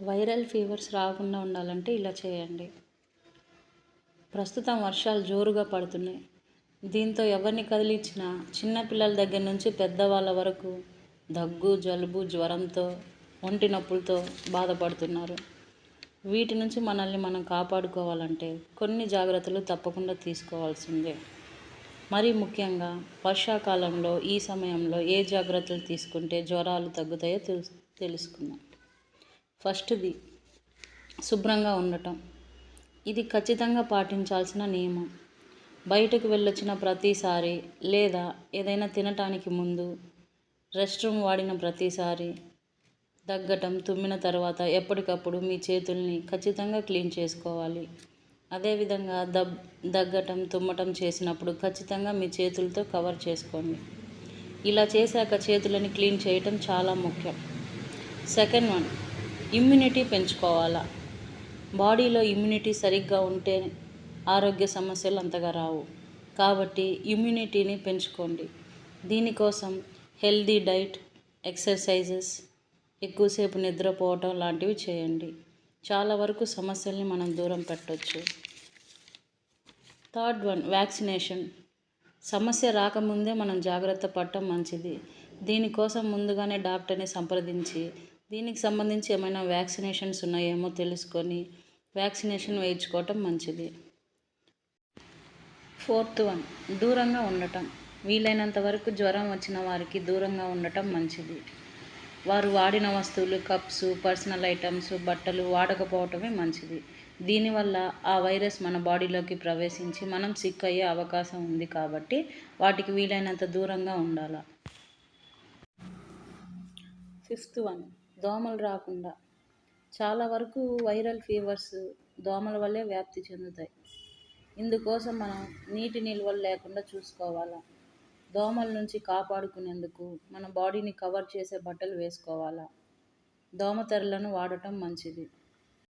Viral fevers రాకుండా ఉండాలంటే ఇలా చేయండి. ప్రస్తుతం వర్షాలు జోరుగా పడుతున్నాయి. దీంతో ఎవరిని కదిలించినా చిన్నపిల్లల దగ్గర నుంచి పెద్దవాళ్ళ వరకు దగ్గు జలుబు జ్వరంతో ఒంటి నొప్పులతో బాధపడుతున్నారు. వీటి నుంచి మనల్ని మనం కాపాడుకోవాలంటే కొన్ని జాగ్రత్తలు తప్పకుండా తీసుకోవాల్సిందే. మరి ముఖ్యంగా వర్షాకాలంలో ఈ సమయంలో ఏ జాగ్రత్తలు తీసుకుంటే జ్వరాలు తగ్గుతాయో తెలుసు తెలుసుకుందాం. ఫస్ట్ది శుభ్రంగా ఉండటం. ఇది ఖచ్చితంగా పాటించాల్సిన నియమం. బయటకు వెళ్ళొచ్చిన ప్రతిసారి లేదా ఏదైనా తినటానికి ముందు రెస్ట్ రూమ్ వాడిన ప్రతిసారి దగ్గటం తుమ్మిన తర్వాత ఎప్పటికప్పుడు మీ చేతుల్ని ఖచ్చితంగా క్లీన్ చేసుకోవాలి. అదేవిధంగా దబ్ దగ్గటం తుమ్మటం చేసినప్పుడు ఖచ్చితంగా మీ చేతులతో కవర్ చేసుకోండి. ఇలా చేశాక చేతులని క్లీన్ చేయటం చాలా ముఖ్యం. సెకండ్ వన్ ఇమ్యూనిటీ పెంచుకోవాలా? బాడీలో ఇమ్యూనిటీ సరిగ్గా ఉంటే ఆరోగ్య సమస్యలు అంతగా రావు. కాబట్టి ఇమ్యూనిటీని పెంచుకోండి. దీనికోసం హెల్దీ డైట్ ఎక్సర్సైజెస్ ఎక్కువసేపు నిద్రపోవటం లాంటివి చేయండి. చాలా వరకు సమస్యల్ని మనం దూరం పెట్టవచ్చు థర్డ్ వన్ వ్యాక్సినేషన్. సమస్య రాకముందే మనం జాగ్రత్త పడటం మంచిది. దీనికోసం ముందుగానే డాక్టర్ని సంప్రదించి దీనికి సంబంధించి ఏమైనా వ్యాక్సినేషన్స్ ఉన్నాయేమో తెలుసుకొని వ్యాక్సినేషన్ వేయించుకోవటం మంచిది. ఫోర్త్ వన్ దూరంగా ఉండటం. వీలైనంత వరకు జ్వరం వచ్చిన వారికి దూరంగా ఉండటం మంచిది. వారు వాడిన వస్తువులు కప్స్ పర్సనల్ ఐటమ్స్ బట్టలు వాడకపోవటమే మంచిది. దీనివల్ల ఆ వైరస్ మన బాడీలోకి ప్రవేశించి మనం సిక్ అయ్యే అవకాశం ఉంది కాబట్టి వాటికి వీలైనంత దూరంగా ఉండాలి. ఫిఫ్త్ వన్ దోమలు రాకుండా చాలా వరకు వైరల్ ఫీవర్స్ దోమల వల్లే వ్యాప్తి చెందుతాయి. ఇందుకోసం మనం నీటి నిల్వలు లేకుండా చూసుకోవాలా? దోమల నుంచి కాపాడుకునేందుకు మన బాడీని కవర్ చేసే బట్టలు వేసుకోవాలా? దోమతెరలను వాడటం మంచిది.